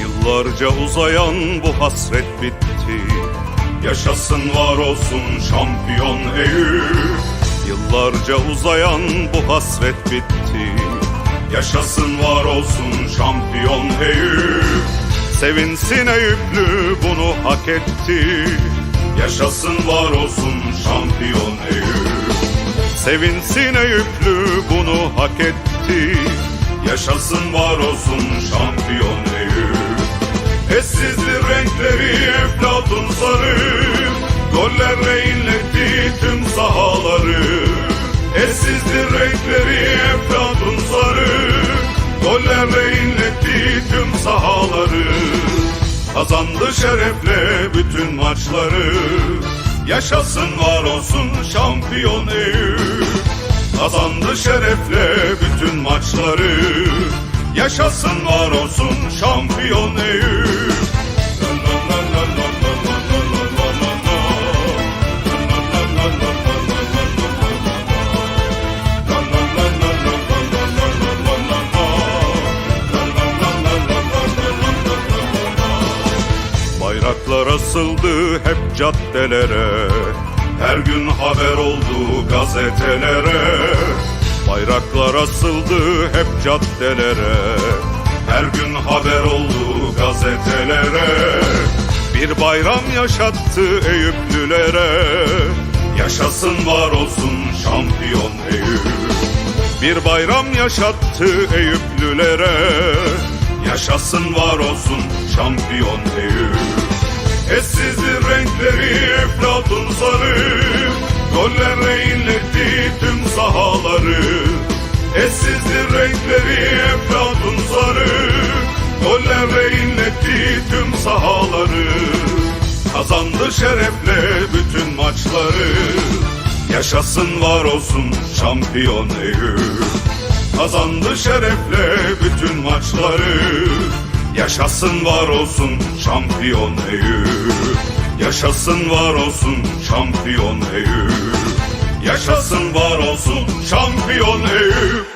Yıllarca uzayan bu hasret bitti Yaşasın var olsun şampiyon Eyüp. Yıllarca uzayan bu hasret bitti. Yaşasın var olsun şampiyon Eyüp. Sevinsin Eyüplü bunu hak etti. Yaşasın var olsun şampiyon Eyüp. Sevinsin Eyüplü bunu hak etti. Yaşasın var olsun şampiyon Eyüp. Eşsizli renkleri eflatun sarı. Gollerle inletti tüm sahaları. Eşsizli renkleri eflatun sarı. Gollerle inletti tüm sahaları. Kazandı şerefle bütün maçları. Yaşasın var olsun şampiyon Eyüp Kazandı şerefle bütün maçları. Yaşasın var olsun şampiyon Eyüp Bayraklar asıldı hep caddelere. Her gün haber oldu gazetelere. Bayraklar asıldı hep caddelere. Her gün haber oldu gazetelere. Bir bayram yaşattı Eyüplülere. Yaşasın var olsun şampiyon Eyüp. Bir bayram yaşattı Eyüplülere. Yaşasın var olsun şampiyon Eyüp Eşsizli renkleri eflatun sarı. Gollerle inletti tüm sahaları. Eşsizli renkleri eflatun sarı. Gollerle inletti tüm sahaları. Kazandı şerefle bütün maçları. Yaşasın var olsun şampiyon Eyüp Kazandı şerefle bütün maçları Yaşasın var olsun şampiyon Eyüp. Yaşasın var olsun şampiyon Eyüp. Yaşasın var olsun şampiyon Eyüp